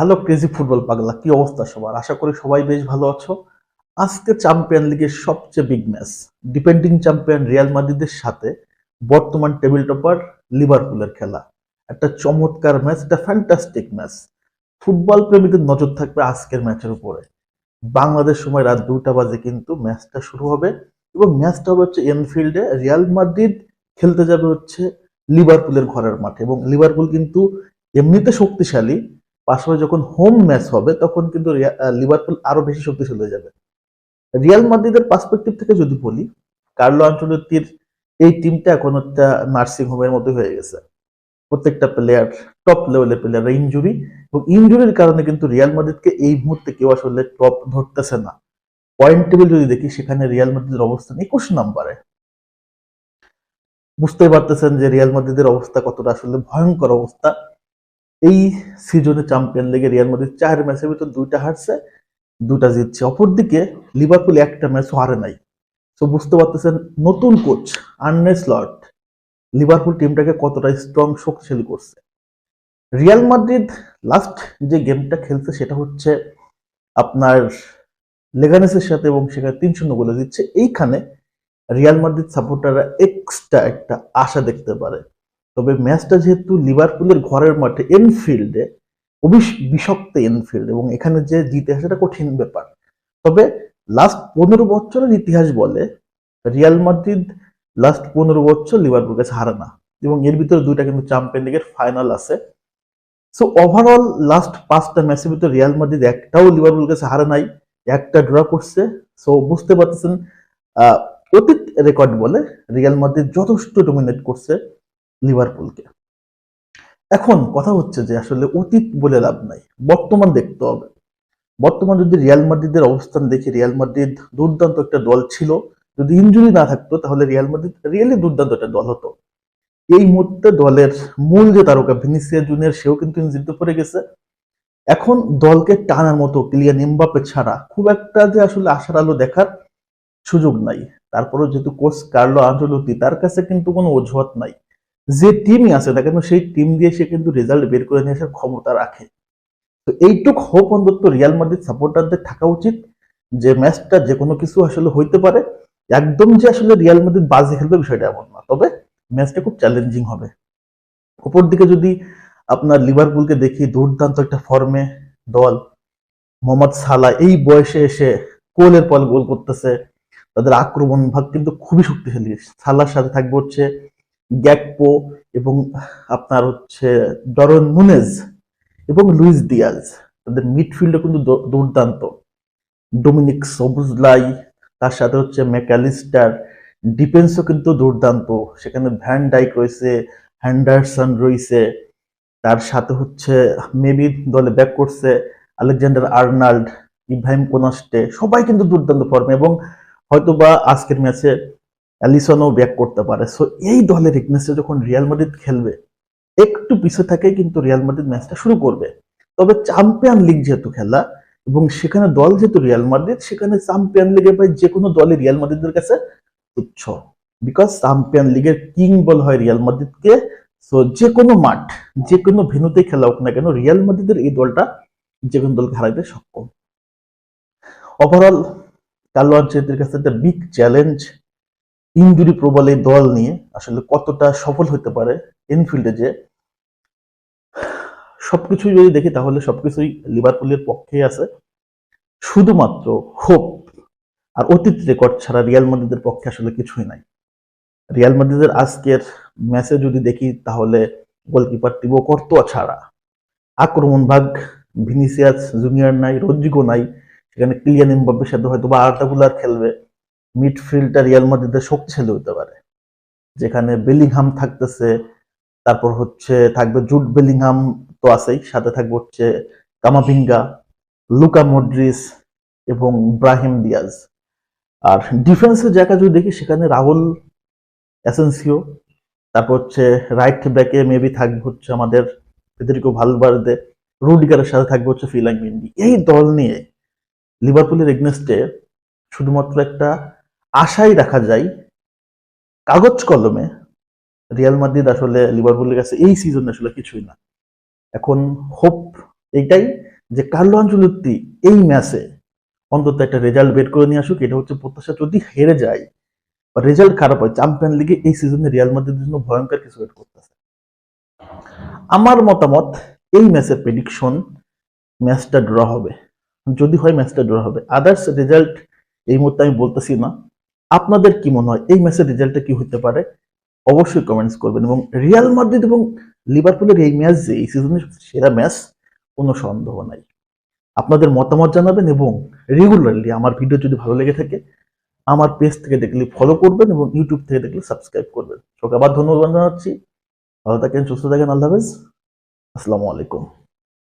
Hello crazy football পাগলা, কি অবস্থা সবার? আশা করি সবাই বেশ ভালো আছো। আজকে চ্যাম্পিয়ন লিগের সবচেয়ে big match depending champion Real মাদ্রিদের সাথে বর্তমান টেবিল টপার লিভারপুলের খেলা। একটা চমৎকার ম্যাচ একটা ফ্যান্টাস্টিক ম্যাচ ফুটবল প্রেমীদের নজর থাকবে আজকের ম্যাচের উপরে। বাংলাদেশ সময় রাত দুটা বাজে কিন্তু ম্যাচটা শুরু হবে এবং ম্যাচটা হবে হচ্ছে এনফিল্ডে রিয়াল মাদ্রিদ খেলতে যাবে হচ্ছে লিভারপুলের ঘরের মাঠে এবং লিভারপুল কিন্তু এমনিতে শক্তিশালী পাশাপাশি যখন হোম ম্যাচ হবে, তখন কিন্তু লিভারপুল আরও বেশি শক্তিশালী হয়ে যাবে। রিয়াল মাদ্রিদের পার্সপেক্টিভ থেকে যদি বলি কার্লো আঞ্চলতির এই টিমটা এখন একটা নার্সিং হোমের মতো হয়ে গেছে। প্রত্যেকটা প্লেয়ার টপ লেভেলের প্লেয়ার ইনজুরি এবং ইনজুরির কারণে কিন্তু রিয়াল মাদ্রিদকে এই মুহূর্তে কেউ আসলে টপ ধরতেছে না। পয়েন্ট টেবিল যদি দেখি, সেখানে রিয়াল মাদ্রিদের অবস্থান একুশ নম্বরে। বুঝতেই পারতেছেন যে রিয়াল মাদ্রিদের অবস্থা কতটা আসলে ভয়ঙ্কর অবস্থা। এই সিজনে চ্যাম্পিয়ন লিগে রিয়াল মাদ্রিদ চার ম্যাচের ভিতর দুইটা হারছে দুটা জিতছে। অপরদিকে লিভারপুল একটা ম্যাচও হারে নাই। তো বুঝতে পারতেছেন, নতুন কোচ আর্নে স্লট লিভারপুল টিমটাকে কতটা স্ট্রং শক্তিশালী করছে। রিয়াল মাদ্রিদ লাস্ট যে গেমটা খেলছে সেটা হচ্ছে আপনার লেগানেসের সাথে এবং সেখানে তিন শূন্য গোলে দিচ্ছে। এইখানে রিয়াল মাদ্রিদ সাপোর্টাররা এক্সট্রা একটা আশা দেখতে পারে। তবে ম্যাচটা যেহেতু লিভারপুলের ঘরের মাঠে এনফিল্ডে বিষাক্ত এনফিল্ড এবং এখানে যে জিতে আসাটা কঠিন ব্যাপার। তবে লাস্ট পনেরো বছরের ইতিহাস বলে রিয়াল মাদ্রিদ লাস্ট পনেরো বছর লিভারপুল কাছে হারে না এবং এর ভিতরে দুইটা কিন্তু চ্যাম্পিয়ন লিগের ফাইনাল আছে। সো ওভারঅল লাস্ট পাঁচটা ম্যাচের ভিতরে রিয়াল মাদ্রিদ একটাও লিভারপুল কাছে হারে নাই, একটা ড্র করছে। সো বুঝতে পারতেছেন অতীত রেকর্ড বলে রিয়াল মাদ্রিদ যথেষ্ট ডোমিনেট করছে। লিভারপুলকে এখন কথা হচ্ছে যে আসলে অতীত বলে লাভ নাই, বর্তমান দেখতে হবে। বর্তমান যদি রিয়াল মাদ্রিদের অবস্থান দেখি রিয়াল মাদ্রিদ দুর্দান্ত একটা দল ছিল। যদি ইনজুরি না থাকতো, তাহলে রিয়াল মাদ্রিদ রিয়েলি দুর্দান্ত একটা দল হতো। এই মুহূর্তে দলের মূল যে তারকা ভিনিসিয়া জুনিয়র সেও কিন্তু ইনজুরিতে পড়ে গেছে। এখন দলকে টানার মতো ক্লিয়ার এমবাপে ছাড়া খুব একটা যে আসলে আশার আলো দেখার সুযোগ নাই। তারপরেও যেহেতু কোচ কার্লো আঞ্চলতি তার কাছে কিন্তু কোনো অজুহাত নাই। যে টিমই আছে না কেন সেই টিম দিয়ে সে কিন্তু রেজাল্ট বের করে নিয়ে আসার ক্ষমতা রাখে। তো এইটুক হোপ অন্তত রিয়াল মাদ্রিদ সাপোর্টারদের থাকা উচিত যে ম্যাচটা যে কোনো কিছু আসলে হইতে পারে। একদম যে আসলে রিয়াল মাদ্রিদ বাজে খেলবে বিষয়টা এমন না, তবে ম্যাচটা খুব চ্যালেঞ্জিং হবে। অপরদিকে যদি আপনার লিভারপুলকে দেখি, দুর্দান্ত একটা ফর্মে দল, মোহাম্মদ সালা এই বয়সে এসে কোলের পল গোল করতেছে, তাদের আক্রমণ ভাগ কিন্তু খুবই শক্তিশালী। সালার সাথে থাকবে হচ্ছে গ্যাকপো এবং আপনার হচ্ছে ডরন মুনেজ এবং লুইস দিয়াজ। তাদের মিডফিল্ডে কিন্তু দুর্দান্ত। ডোমিনিক সবুজলাই, তার সাথে হচ্ছে ম্যাকালিস্টার, ডিফেন্সও কিন্তু দুর্দান্ত। সেখানে ভ্যান ডাইক রয়েছে, হ্যান্ডারসন রয়েছে, তার সাথে হচ্ছে মেবি দলে ব্যাক করছে আলেকজান্ডার আর্নাল্ড, ইব্রাহিম কোনাস্টে। সবাই কিন্তু দুর্দান্ত ফর্মে এবং হয়তোবা আজকের ম্যাচে অ্যালিসনও ব্যাক করতে পারে। সো এই দলের ইগনেসে যখন রিয়াল মাদ্রিদ খেলবে, একটু পিছে থাকে কিন্তু রিয়াল মাদ্রিদ ম্যাচটা শুরু করবে। তবে চ্যাম্পিয়ন লিগ যেহেতু খেলা, এবং সেখানে দল যেহেতু রিয়াল মাদ্রিদ সেখানে চ্যাম্পিয়ন লিগে ভাই যে কোনো দলই রিয়াল মাদ্রিদের কাছে তুচ্ছ। বিকজ চ্যাম্পিয়ন লিগের কিং বল হয় রিয়াল মাদ্রিদকে সো যে কোনো মাঠ, যে কোনো ভেনুতে খেলা হোক না কেন রিয়াল মাদ্রিদের এই দলটা যে কোনো দলকে হারাইতে সক্ষম। ওভারঅল কার্লো আনচেলত্তির কাছে একটা বিগ চ্যালেঞ্জ ইনজুরি প্রবল এই দল নিয়ে আসলে কতটা সফল হতে পারে এনফিল্ডে যে, সবকিছুই যদি দেখি তাহলে সবকিছুই লিভারপুলের পক্ষে আছে। শুধুমাত্র হোপ আর অতীত রেকর্ড ছাড়া রিয়াল মাদ্রিদের পক্ষে আসলে কিছুই নাই। রিয়াল মাদ্রিদের আজকের ম্যাচে যদি দেখি তাহলে গোলকিপার টিবো কর্তোয়া ছাড়া আক্রমণ ভাগ ভিনিসিয়াস জুনিয়র নাই রদ্রিগো নাই, সেখানে ক্লিয়ান এমবাপ্পের সাথে হয়তো বা আর্টাগুলার খেলবে। মিডফিল্ডটা রিয়াল মাদ্রিদের শক্তিশালী হতে পারে। যেখানে বেলিংহাম থাকতেছে, তারপর হচ্ছে থাকবে জুট বেলিংহাম তো আছেই, সাথে থাকবে হচ্ছে কামাভিঙ্গা লুকা মডরিস এবং ব্রাহিম দিয়াজ আর ডিফেন্সের জায়গা যদি দেখি, সেখানে রাহুল অ্যাসেন্সিও তারপর হচ্ছে রাইট ব্যাকে মেবি থাকবে হচ্ছে আমাদের ফেদেরিকো ভালবার্দে রুডিগারের সাথে থাকবে হচ্ছে ফিলাং মিন্ডি এই দল নিয়ে লিভারপুলের এগনেস্টে শুধুমাত্র একটা আশাই রাখা যায় কাগজ কলমে। রিয়াল মাদ্রিদ আসলে লিভারপুলের কাছে এই সিজনে আসলে কিছুই না। এখন হোপ এইটাই যে কার্লো আঞ্চলত্তি এই ম্যাচে অন্তত একটা রেজাল্ট বের করে নিয়ে আসুক, এটা হচ্ছে প্রত্যাশা। যদি হেরে যায় বা রেজাল্ট খারাপ হয় চ্যাম্পিয়ন লিগে এই সিজনে রিয়াল মাদ্রিদের জন্য ভয়ঙ্কর কিছু ওয়েট করতেছে। আমার মতামত, এই ম্যাচের প্রেডিকশন ম্যাচটা ড্র হবে। যদি হয় ম্যাচটা ড্র হবে। আদার্স রেজাল্ট এই মুহূর্তে আমি বলতেছি না। আপনাদের কি মনে হয়? এই ম্যাচের রেজাল্টটা কি হতে পারে? অবশ্যই কমেন্টস করবেন এবং রিয়াল মাদ্রিদ এবং লিভারপুলের এই ম্যাচ যে, এই সিজনের সেরা ম্যাচ কোনো সন্দেহ নাই। আপনাদের মতামত জানাবেন এবং রেগুলারলি আমার ভিডিও যদি ভালো লেগে থাকে, আমার পেজ থেকে দেখলে ফলো করবেন এবং ইউটিউব থেকে দেখলে সাবস্ক্রাইব করবেন। সবাইকে আবার ধন্যবাদ জানাচ্ছি। ভালো থাকেন, সুস্থ থাকেন, আল্লাহ হাফেজ। আসসালামু আলাইকুম।